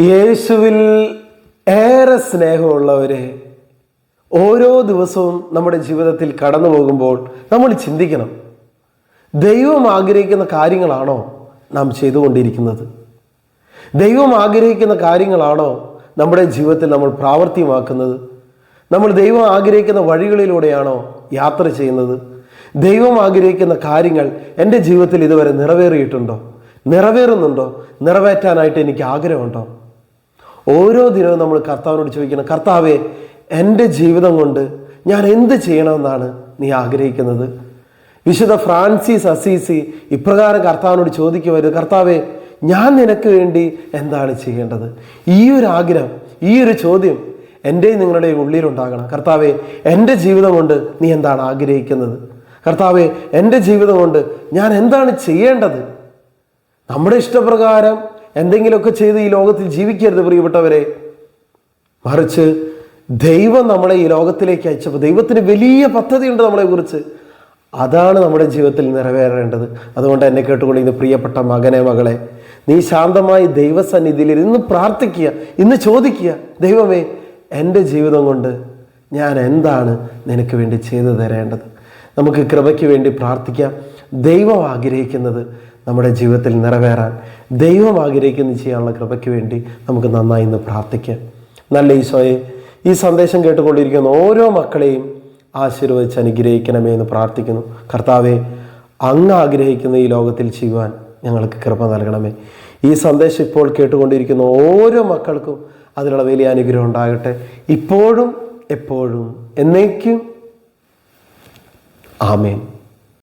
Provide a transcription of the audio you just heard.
യേശുവിൽ ഏറെ സ്നേഹമുള്ളവരെ ഓരോ ദിവസവും നമ്മുടെ ജീവിതത്തിൽ കടന്നു പോകുമ്പോൾ നമ്മൾ ചിന്തിക്കണം. ദൈവം ആഗ്രഹിക്കുന്ന കാര്യങ്ങളാണോ നാം ചെയ്തുകൊണ്ടിരിക്കുന്നത്? ദൈവം ആഗ്രഹിക്കുന്ന കാര്യങ്ങളാണോ നമ്മുടെ ജീവിതത്തിൽ നമ്മൾ പ്രാവർത്തികമാക്കുന്നത്? നമ്മൾ ദൈവം ആഗ്രഹിക്കുന്ന വഴികളിലൂടെയാണോ യാത്ര ചെയ്യുന്നത്? ദൈവം ആഗ്രഹിക്കുന്ന കാര്യങ്ങൾ എന്റെ ജീവിതത്തിൽ ഇതുവരെ നിറവേറിയിട്ടുണ്ടോ? നിറവേറുന്നുണ്ടോ? നിറവേറ്റാനായിട്ട് എനിക്ക് ആഗ്രഹമുണ്ടോ? ഓരോ ദിനവും നമ്മൾ കർത്താവിനോട് ചോദിക്കണം കർത്താവെ എന്റെ ജീവിതം കൊണ്ട് ഞാൻ എന്ത് ചെയ്യണമെന്നാണ് നീ ആഗ്രഹിക്കുന്നത്? വിശുദ്ധ ഫ്രാൻസിസ് അസീസി ഇപ്രകാരം കർത്താവിനോട് ചോദിക്കുമായിരുന്നു കർത്താവെ ഞാൻ നിനക്ക് വേണ്ടി എന്താണ് ചെയ്യേണ്ടത്? ഈ ഒരു ആഗ്രഹം ഈ ഒരു ചോദ്യം എന്റെയും നിങ്ങളുടെയും ഉള്ളിലുണ്ടാകണം. കർത്താവെ എന്റെ ജീവിതം കൊണ്ട് നീ എന്താണ് ആഗ്രഹിക്കുന്നത്? കർത്താവെ എന്റെ ജീവിതം കൊണ്ട് ഞാൻ എന്താണ് ചെയ്യേണ്ടത്? നമ്മുടെ ഇഷ്ടപ്രകാരം എന്തെങ്കിലുമൊക്കെ ചെയ്ത് ഈ ലോകത്തിൽ ജീവിക്കരുത് പ്രിയപ്പെട്ടവരെ. മറിച്ച് ദൈവം നമ്മളെ ഈ ലോകത്തിലേക്ക് അയച്ചപ്പോൾ ദൈവത്തിന് വലിയ പദ്ധതിയുണ്ട് നമ്മളെക്കുറിച്ച്. അതാണ് നമ്മുടെ ജീവിതത്തിൽ നിറവേറേണ്ടത്. അതുകൊണ്ട് എന്നെ കേട്ടുകൊണ്ടിരുന്ന പ്രിയപ്പെട്ട മകനെ മകളെ നീ ശാന്തമായി ദൈവസന്നിധിയിൽ ഇന്ന് പ്രാർത്ഥിക്കുക ഇന്ന് ചോദിക്കുക ദൈവമേ എന്റെ ജീവിതം കൊണ്ട് ഞാൻ എന്താണ് നിനക്ക് വേണ്ടി ചെയ്തു തരേണ്ടത്? നമുക്ക് കൃപയ്ക്ക് വേണ്ടി പ്രാർത്ഥിക്കാം. ദൈവം ആഗ്രഹിക്കുന്നത് നമ്മുടെ ജീവിതത്തിൽ നിറവേറാൻ ദൈവം ആഗ്രഹിക്കുന്നത് ചെയ്യാനുള്ള കൃപയ്ക്ക് വേണ്ടി നമുക്ക് നന്നായി ഇന്ന് പ്രാർത്ഥിക്കാം. നല്ല ഈശോയെ ഈ സന്ദേശം കേട്ടുകൊണ്ടിരിക്കുന്ന ഓരോ മക്കളെയും ആശീർവദിച്ച് അനുഗ്രഹിക്കണമേ എന്ന് പ്രാർത്ഥിക്കുന്നു. കർത്താവെ അങ്ങ് ആഗ്രഹിക്കുന്ന ഈ ലോകത്തിൽ ചെയ്യുവാൻ ഞങ്ങൾക്ക് കൃപ നൽകണമേ. ഈ സന്ദേശം ഇപ്പോൾ കേട്ടുകൊണ്ടിരിക്കുന്ന ഓരോ മക്കൾക്കും അതിനുള്ള വലിയ അനുഗ്രഹം ഉണ്ടാകട്ടെ. ഇപ്പോഴും എപ്പോഴും എന്നേക്കും. ആമേൻ.